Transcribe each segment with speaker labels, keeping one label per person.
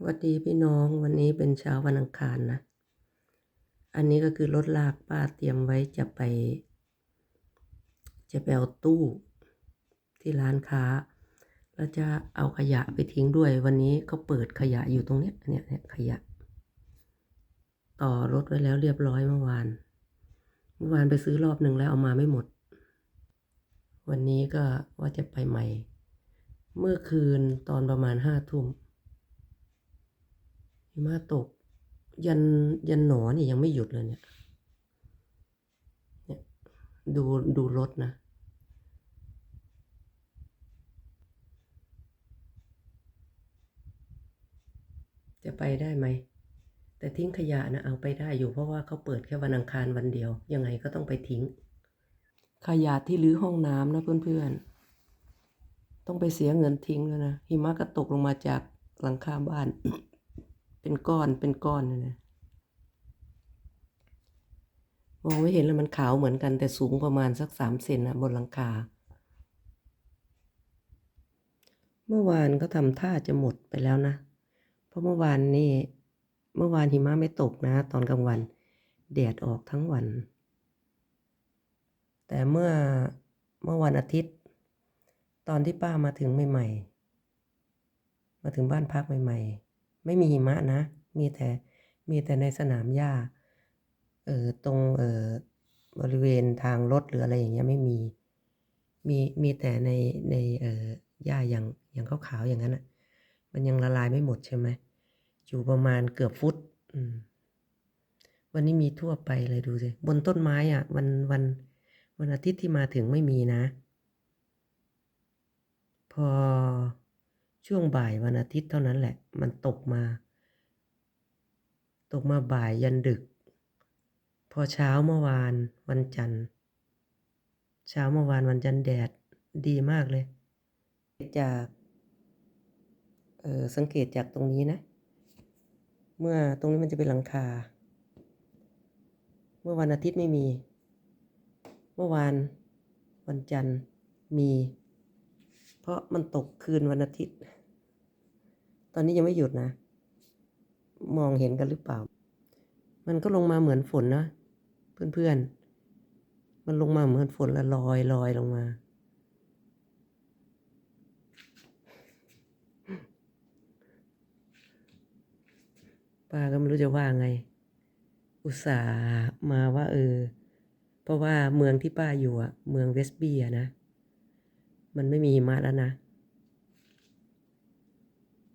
Speaker 1: สวัสดีพี่น้องวันนี้เป็นเช้าวันอังคารนะ อันนี้ก็คือรถลากป้าเตรียมไว้จะไป จะไปเอาตู้ที่ร้านค้า แล้วจะเอาขยะไปทิ้งด้วย วันนี้เขาเปิดขยะอยู่ตรงเนี้ยเนี่ยเนี่ยขยะ ต่อรถไว้แล้วเรียบร้อยเมื่อวาน เมื่อวานไปซื้อรอบหนึ่งแล้วเอามาไม่หมด วันนี้ก็ว่าจะไปใหม่ เมื่อคืนตอนประมาณห้าทุ่ม หิมะตก ยันยันหนอนี่ยังไม่หยุดเลยเนี่ยเนี่ยดูดูรถนะจะไปได้ไหม แต่ทิ้งขยะนะเอาไปได้อยู่เพราะว่าเขาเปิดแค่วันอังคารวันเดียว ยังไงก็ต้องไปทิ้ง ขยะที่รื้อห้องน้ำนะเพื่อนๆ ต้องไปเสียเงินทิ้งแล้วนะ หิมะก็ตกลงมาจากหลังคาบ้าน เป็นก้อนเป็นก้อนเลยนะมองไม่เห็นแล้วมันขาวเหมือนกันแต่สูงประมาณสักสามเซนนะบนหลังคา เมื่อวานก็ทำท่าจะหมดไปแล้วนะ เพราะเมื่อวานนี่ เมื่อวานหิมะไม่ตกนะ ตอนกลางวัน แดดออกทั้งวัน แต่เมื่อเมื่อวันอาทิตย์ ตอนที่ป้ามาถึงใหม่ๆ มาถึงบ้านพักใหม่ๆ ไม่มีหิมะนะ มีแต่มีแต่ในสนามหญ้าเออตรงเออบริเวณทางรถหรืออะไรอย่างเงี้ยไม่มี มีมีแต่ในในเออหญ้าอย่างอย่างขาวๆอย่างนั้นอะ มันยังละลายไม่หมดใช่ไหมอยู่ประมาณเกือบฟุต อืม วันนี้มีทั่วไปเลยดูสิบนต้นไม้อะ วันวันวันอาทิตย์ที่มาถึงไม่มีนะ พอ ช่วงบ่ายวันอาทิตย์เท่านั้นแหละ มันตกมา ตกมาบ่ายยันดึก พอเช้าเมื่อวานวันจันทร์ เช้าเมื่อวานวันจันทร์แดดดีมากเลย จากเออสังเกตจากตรงนี้นะ เมื่อตรงนี้มันจะเป็นหลังคา เมื่อวันอาทิตย์ไม่มี เมื่อวานวันจันทร์มี เพราะมันตกคืนวันอาทิตย์ ตอนนี้ยังไม่หยุดนะ มองเห็นกันหรือเปล่า มันก็ลงมาเหมือนฝนนะ เพื่อนๆ มันลงมาเหมือนฝนละลอยลอยลงมา ป้าก็ไม่รู้จะว่าไง อุตส่าห์มาว่า เออ เพราะว่าเมืองที่ป้าอยู่อะเมืองเวสเบี้อะนะ มันไม่มีหิมะแล้วนะ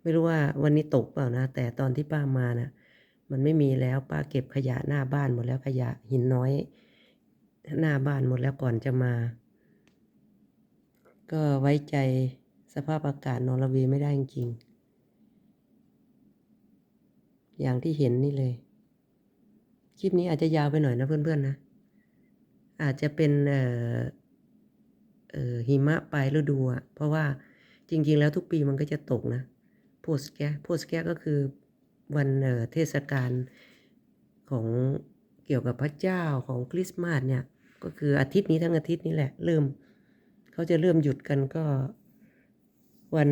Speaker 1: ไม่รู้ว่าวันนี้ตกเปล่านะ แต่ตอนที่ป้ามานะมันไม่มีแล้วป้าเก็บขยะหน้าบ้านหมดแล้วขยะหินน้อย หน้าบ้านหมดแล้วก่อนจะมา ก็ไว้ใจสภาพอากาศนอร์เวย์ไม่ได้จริง อย่างที่เห็นนี่เลย คลิปนี้อาจจะยาวไปหน่อยนะเพื่อนๆนะ อาจจะเป็นเอ่อเอ่อหิมะปลายฤดูอะเพราะว่าจริง ๆ แล้วทุกปีมันก็จะตกนะ โพสแกโพสแกก็คือวันเทศกาลของเกี่ยวกับพระเจ้าของคริสต์มาสเนี่ยก็คืออาทิตย์นี้ทั้งอาทิตย์นี้แหละ เริ่มเขาจะเริ่มหยุดกันก็ วัน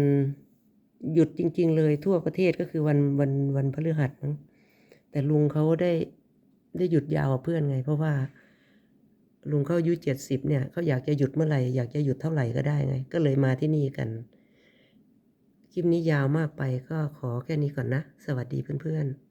Speaker 1: หยุดจริง ๆ เลยทั่วประเทศก็คือวันวันวันพฤหัสมั้งแต่ลุงเขาได้ได้หยุดยาวกว่าเพื่อนไง เพราะว่าลุงเขาอายุเจ็ดสิบเนี่ยเขาอยากจะหยุดเมื่อไหร่อยากจะหยุดเท่าไหร่ก็ได้ไง ก็เลยมาที่นี่กัน คลิปนี้ยาวมากไปก็ขอแค่นี้ก่อนนะ สวัสดีเพื่อนๆ